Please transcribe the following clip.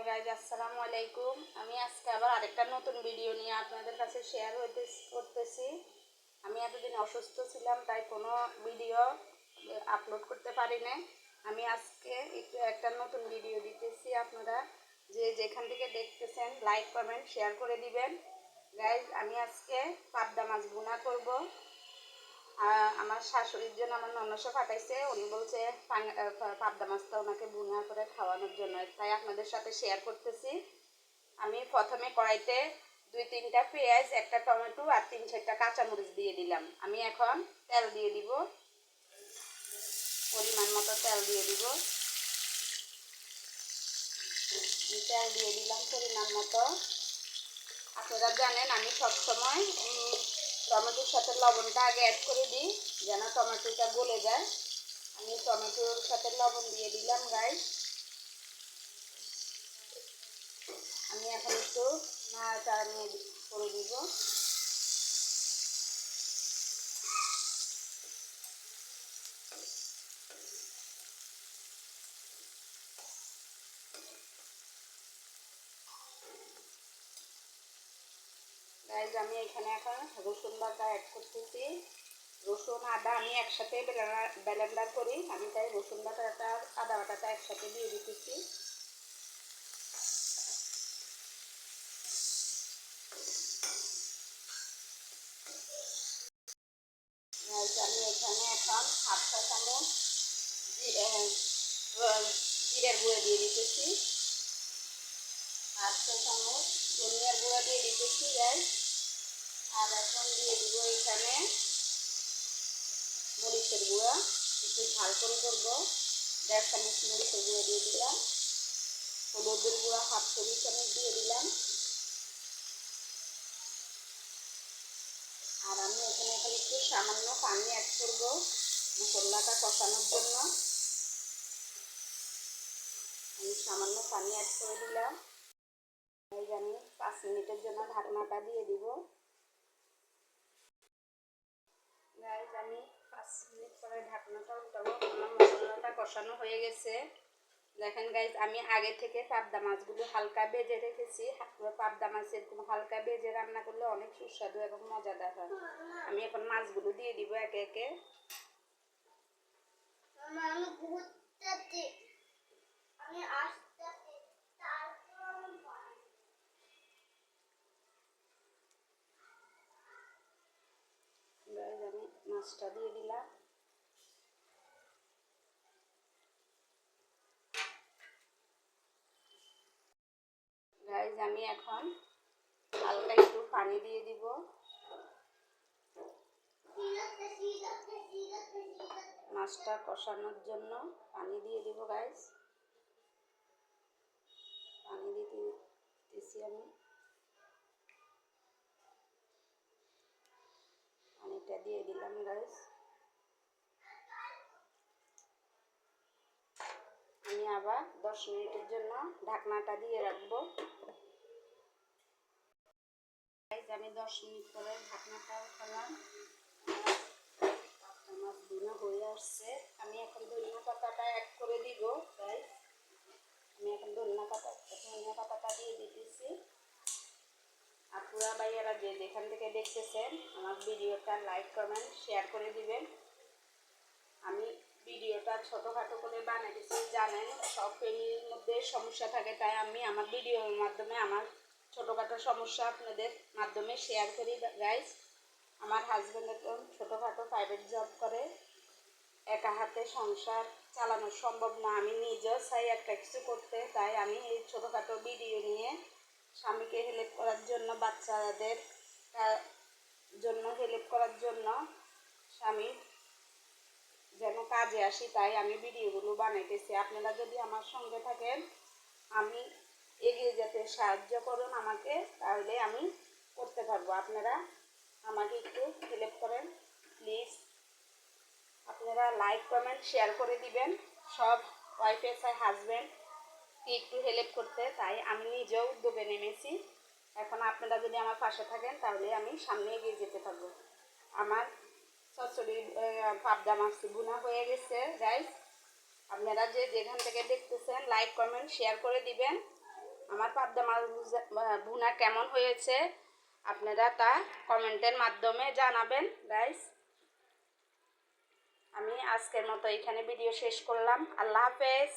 Hello guys আসসালামু আলাইকুম। আমি আজকে আবার আরেকটা নতুন ভিডিও নিয়ে আপনাদের কাছে শেয়ার হইতে করতেছি। আমি এতদিন অসুস্থ ছিলাম, তাই কোনো ভিডিও আপলোড করতে পারি না আমি আজকে একটু একটা নতুন ভিডিও দিতেছি আপনারা। যে যেখান থেকে দেখতেছেন লাইক কমেন্ট শেয়ার করে দিবেন। গাইজ আমি আজকে পাবদা মাছ ভুনা করব। আমার শাশুড়ির জন্য আমার ননসা পাঠাইছে। উনি বলছে পাবদা মাছটা ওনাকে ভুনা করে খাওয়ানোর জন্য। তাই আপনাদের সাথে শেয়ার করতেছি। আমি প্রথমে কড়াইতে দুই, তিনটা পেঁয়াজ, একটা টমেটো আর তিন, চারটা কাঁচামরিচ দিয়ে দিলাম। আমি এখন তেল দিয়ে দিব। পরিমাণ মতো তেল দিয়ে দিব। তেল দিয়ে দিলাম পরিমাণ মতো। আপনারা জানেন, আমি সবসময় টমেটোর সাথে লবণটা আগে অ্যাড করে দিই, যেন টমেটোটা গলে যায়। আমি টমেটোর সাথে লবণ দিয়ে দিলাম গাই আমি এখন একটু নাড়াচাড়া করে দিব। গাইজ আমি এখানে এখন রসুন বাটা অ্যাড করতেছি। রসুন, আদা, আমি একসাথে ব্যালেন্ডার করি। আমি তাই রসুন বাটাটা আদা বাটাটা একসাথে দিয়ে দিতেছি। আমি এখানে এখন হাফ চা চামচ জিরের গুঁড়ো দিয়ে দিতেছি হাফ চা চামচ গুঁড়া দিয়ে দিতেছি গাইজ আর এখন দিয়ে দিব এখানে মরিচের গুঁড়া। একটু ঝাল করে করব। দেড় চামচ মরিচের গুঁড়া দিয়ে দিলাম। হলুদের গুঁড়া হাফ টেবিল চামচ দিয়ে দিলাম। আর আমি এখানে এখন একটু সামান্য পানি অ্যাড করব মশলাটা কষানোর জন্য। আমি সামান্য পানি অ্যাড করে দিলাম। এই আমি পাঁচ মিনিটের জন্য ঢাকনাটা দিয়ে দিব। গাইজ আমি পাঁচ মিনিট পরে ঢাকনাটা উল্টাবো। কষানো হয়ে গেছে। দেখেন গাইজ আমি আগে থেকে পাবদা মাছগুলো হালকা ভেজে রেখেছি। পাবদা মাছ এরকম হালকা ভেজে রান্না করলে অনেক সুস্বাদু এবং মজাদার হয়। আমি এখন মাছগুলো দিয়ে দিব একে একে। আমি ঘুরতেছি আমি আসতেছি তারপর আমি বাড়ি। গাইজ আমি মাছটা দিয়ে দিলাম। গাইজ আমি এখন হালকা একটু পানি দিয়ে দিব। মাছটা কষানোর জন্য পানি দিয়ে দিব গাইজ পানি দিতে দিতেছি আমি। পানিটা দিয়ে দিলাম গাইজ আমি আবার দশ মিনিটের জন্য ঢাকনাটা দিয়ে রাখব। আমি দশ মিনিট পরে ঢাকনাটা উঠালাম। আমার ধুনা হয়ে আসছে। আমি এখন ধনিয়া পাতাটা অ্যাড করে দিব গাইজ আমি এখন ধনিয়া পাতা ধনিয়া পাতাটা দিয়ে ভাইয়ারা যে যেখান থেকে দেখতেছেন, আমার ভিডিওটা লাইক কমেন্ট শেয়ার করে দিবেন। আমি ভিডিওটা ছোটোখাটো করে বানাইতেছি, জানেন, সব ফ্যামিলির মধ্যে সমস্যা থাকে, তাই আমি আমার ভিডিওর মাধ্যমে, আমার ছোটোখাটো সমস্যা আপনাদের মাধ্যমে শেয়ার করি গাইজ আমার হাজব্যান্ড একজন ছোটোখাটো প্রাইভেট জব করে, একা হাতে সংসার চালানো সম্ভব না। আমি নিজেও চাই একটা কিছু করতে, তাই আমি এই ছোটোখাটো ভিডিও নিয়ে স্বামীকে হেল্প করার জন্য বাচ্চাদের জন্য হেল্প করার জন্য স্বামী যেন কাজে আসি, তাই আমি ভিডিওগুলো বানাইতেছি। আপনারা যদি আমার সঙ্গে থাকেন, আমি এগিয়ে যেতে সাহায্য করুন আমাকে, তাহলে আমি করতে পারব। আপনারা আমাকে একটু হেল্প করেন প্লিজ আপনারা লাইক কমেন্ট শেয়ার করে দিবেন। সব ওয়াইফে চাই হাজব্যান্ড একটু হেল্প করতে, তাই আমি নিজেও উদ্যোগে নেমেছি। এখন আপনারা যদি আমার পাশে থাকেন, তাহলে আমি সামনে এগিয়ে যেতে পারব আমার চচ্চড়ি পাবদা মাছ ভুনা হয়ে গেছে গাইস আপনারা যে যেখান থেকে দেখতেছেন লাইক কমেন্ট শেয়ার করে দিবেন। আমার পাবদা মাছ ভুনা কেমন হয়েছে, আপনারা তা কমেন্টের মাধ্যমে জানাবেন গাইস আমি আজকের মতো এখানে ভিডিও শেষ করলাম। আল্লাহ হাফেজ।